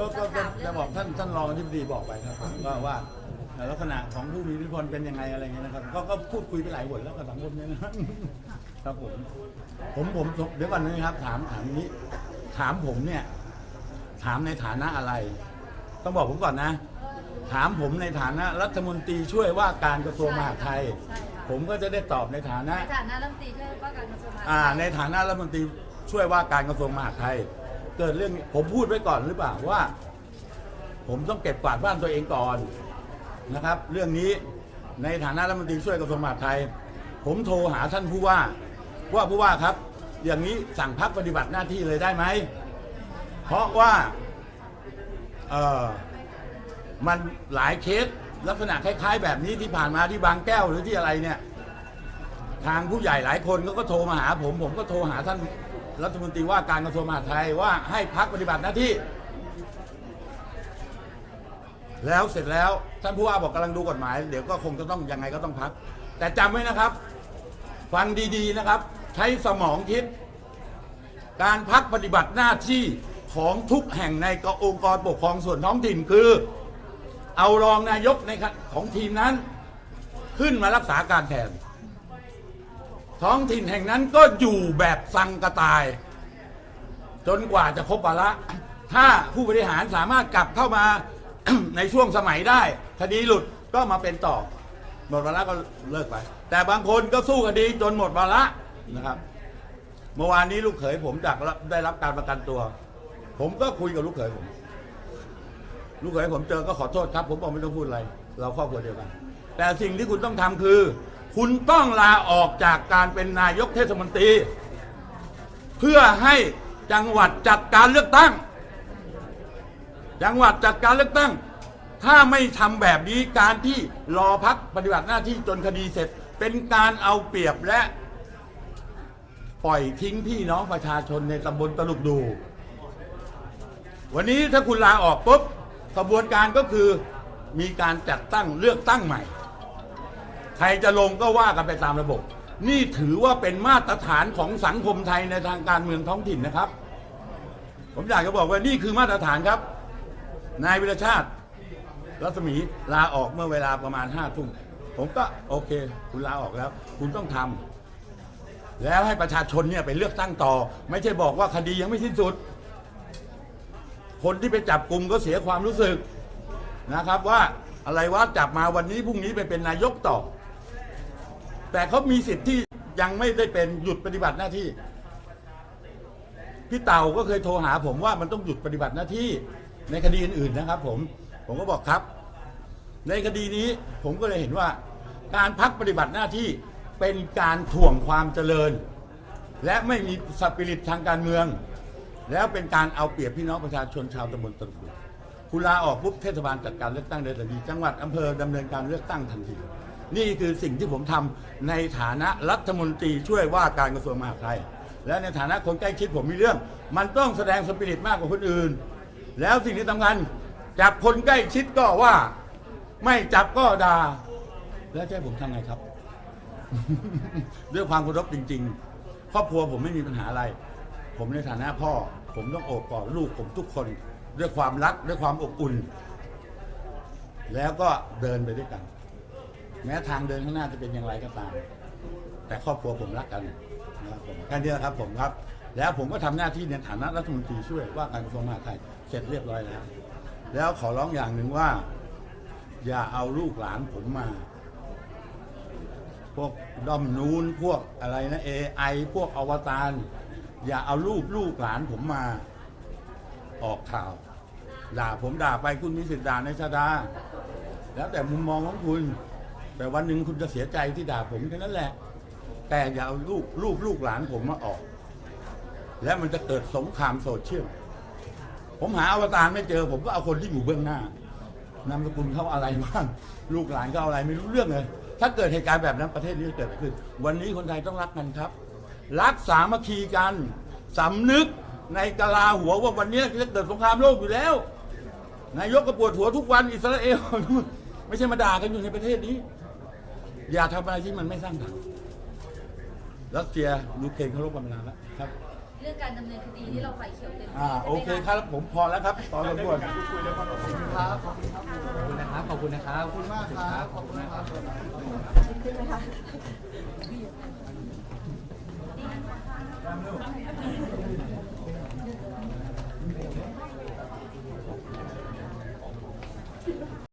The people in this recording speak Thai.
ก็ก็ก็จะบอกท่านท่านรองที่ดีบอกไปครับผมก็ว่าลักษณะของผู้มีอิทธิพลเป็นยังไงอะไรเงี้ยนะครับก็ก็พูดคุยไปหลายบทแล้วกับสังคมเนี่ยนะครับผมผมผมเดี๋ยวก่อนนะครับ ถามถามนี้ ถามผมเนี่ย ถามในฐานะอะไร ต้องบอกผมก่อนนะ ถามผมในฐานะรัฐมนตรีช่วยว่าการกระทรวงมหาดไทย ผมก็จะได้ตอบในฐานะในฐานะรัฐมนตรีช่วยว่าการกระทรวงมหาดไทยอ่าในฐานะรัฐมนตรีช่วยว่าการกระทรวงมหาดไทย เกิดเรื่องผมพูดไว้ก่อนหรือเปล่าว่า ผมต้องเก็บกวาดบ้านตัวเองก่อนนะครับ เรื่องนี้ในฐานะรัฐมนตรีช่วยกระทรวงมหาดไทย ผมโทรหาท่านผู้ว่า ว่าผู้ว่าครับ อย่างนี้สั่งพักปฏิบัติหน้าที่เลยได้ไหมเพราะว่าเออมันหลายเคสลักษณะคล้าย ๆ แบบนี้ที่ผ่านมาที่บางแก้วหรือที่อะไรเนี่ย ทางผู้ใหญ่หลายคนเขาก็โทรมาหาผม ผมก็โทรหาท่าน รัฐมนตรีว่าการกระทรวงมหาดไทยว่าให้พักปฏิบัติหน้าที่ แล้วเสร็จแล้วท่านผู้ว่าบอกกำลังดูกฎหมาย เดี๋ยวก็คงจะต้องยังไงก็ต้องพัก แต่จำไว้นะครับ ฟังดีๆนะครับ ใช้สมองคิด การพักปฏิบัติหน้าที่ของทุกแห่งในกองค์กรปกครองส่วนท้องถิ่นคือ เอารองนายกในของทีมนั้น ขึ้นมารักษาการแทน ท้องถิ่นแห่งนั้นก็อยู่แบบสังกระตาย จนกว่าจะครบวาระถ้าผู้บริหารสามารถกลับเข้ามา ในช่วงสมัยได้ คดีหลุดก็มาเป็นต่อ หมดวาระก็เลิกไป แต่บางคนก็สู้คดีจนหมดวาระนะครับ เมื่อวานนี้ลูกเขยผมจากได้รับการประกันตัว ผมก็คุยกับลูกเขยผม ลูกเขยผมเจอก็ขอโทษครับ ผมบอกไม่ต้องพูดอะไร เราครอบครัวเดียวกัน แต่สิ่งที่คุณต้องทำคือ คุณต้องลาออกจากการเป็นนายกเทศมนตรี เพื่อให้จังหวัดจัดการเลือกตั้ง จังหวัดจัดการเลือกตั้ง ถ้าไม่ทำแบบนี้การที่รอพักปฏิบัติหน้าที่จนคดีเสร็จ เป็นการเอาเปรียบและปล่อยทิ้งพี่น้องประชาชนในตำบลตลุกดู วันนี้ถ้าคุณลาออกปุ๊บกระบวนการก็คือมีการจัดตั้งเลือกตั้งใหม่ ใครจะลงก็ว่ากันไปตามระบบ นี่ถือว่าเป็นมาตรฐานของสังคมไทยในทางการเมืองท้องถิ่นนะครับ ผมอยากจะบอกว่านี่คือมาตรฐานครับ นายวิรชาติ รัศมีลาออกเมื่อเวลาประมาณห้าทุ่มผมก็โอเค คุณลาออกแล้ว คุณต้องทำแล้วให้ประชาชนเนี่ยไปเลือกตั้งต่อ ไม่ใช่บอกว่าคดียังไม่สิ้นสุด คนที่ไปจับกลุ่มก็เสียความรู้สึกนะครับว่าอะไรว่าจับมาวันนี้พรุ่งนี้ไปเป็นนายกต่อ แต่เขามีสิทธิ์ที่ยังไม่ได้เป็นหยุดปฏิบัติหน้าที่ พี่เต่าก็เคยโทรหาผมว่ามันต้องหยุดปฏิบัติหน้าที่ในคดีอื่นๆนะครับ ผมผมก็บอกครับ ในคดีนี้ผมก็เลยเห็นว่า การพักปฏิบัติหน้าที่เป็นการถ่วงความเจริญ และไม่มีสปิริตทางการเมือง แล้วเป็นการเอาเปรียบพี่น้องประชาชนชาวตำบลตลุกดูคุณลาออกปุ๊บเทศบาลจัดการเลือกตั้งได้ทันทีจังหวัดอำเภอดำเนินการเลือกตั้งทันที นี่คือสิ่งที่ผมทำในฐานะรัฐมนตรีช่วยว่าการกระทรวงมหาดไทย และในฐานะคนใกล้ชิดผมมีเรื่อง มันต้องแสดงสปิริตมากกว่าคนอื่น แล้วสิ่งที่สำคัญจับคนใกล้ชิดก็ว่า ไม่จับก็ด่าแล้วจะให้ผมทำไงครับ ด้วยความเคารพจริง ๆ ครอบครัวผมไม่มีปัญหาอะไร ผมในฐานะพ่อ ผมต้องโอบกอดลูกผมทุกคน ด้วยความรักด้วยความอบอุ่น แล้วก็เดินไปด้วยกัน แม้ทางเดินข้างหน้าจะเป็นอย่างไรก็ตาม แต่ครอบครัวผมรักกันนะครับผมแค่นี้แหละครับผมครับ แล้วผมก็ทำหน้าที่ในฐานะรัฐมนตรีช่วยว่าการกระทรวงมหาดไทยเสร็จเรียบร้อยแล้ว แล้วขอร้องอย่างหนึ่งว่า อย่าเอาลูกหลานผมมา พวกด้อมนูนพวกอะไรนะเอไอพวกอวตารอย่าเอารูปลูกหลานผมมาออกข่าว ด่าผมด่าไปคุณมีสิทธิ์ด่าในชาดา แล้วแต่มุมมองของคุณ แต่วันหนึ่งคุณจะเสียใจที่ด่าผมแค่นั้นแหละ แต่อย่าเอาลูกลูกลูกหลานผมมาออก แล้วมันจะเกิดสงครามโซเชียลผมหาอวตารไม่เจอ ผมก็เอาคนที่อยู่เบื้องหน้านามสกุลเขาอะไรบ้างลูกหลานเขาอะไรไม่รู้เรื่องเลย ถ้าเกิดเหตุการณ์แบบนั้นประเทศนี้จะเกิดอะไรขึ้น วันนี้คนไทยต้องรักกันครับ รักสามัคคีกันสำนึกในกลาหัวว่าวันนี้จะเกิดสงครามโลกอยู่แล้ว นายกก็ปวดหัวทุกวันอิสราเอลไม่ใช่มาด่ากันอยู่ในประเทศนี้ อย่าทำอะไรที่มันไม่สร้างสรรค์รัสเซียยูเครนเขารบกันมานานแล้วครับ เรื่องการดำเนินคดีที่เราไฟเขียวเต็มที่อ่าใช่ไหมะ โอเคครับผมพอแล้วครับตอนสมควร ครับขอบคุณครับขอบคุณนะครับ ขอบคุณนะครับ ขอบคุณมากครับ ขอบคุณนะครับ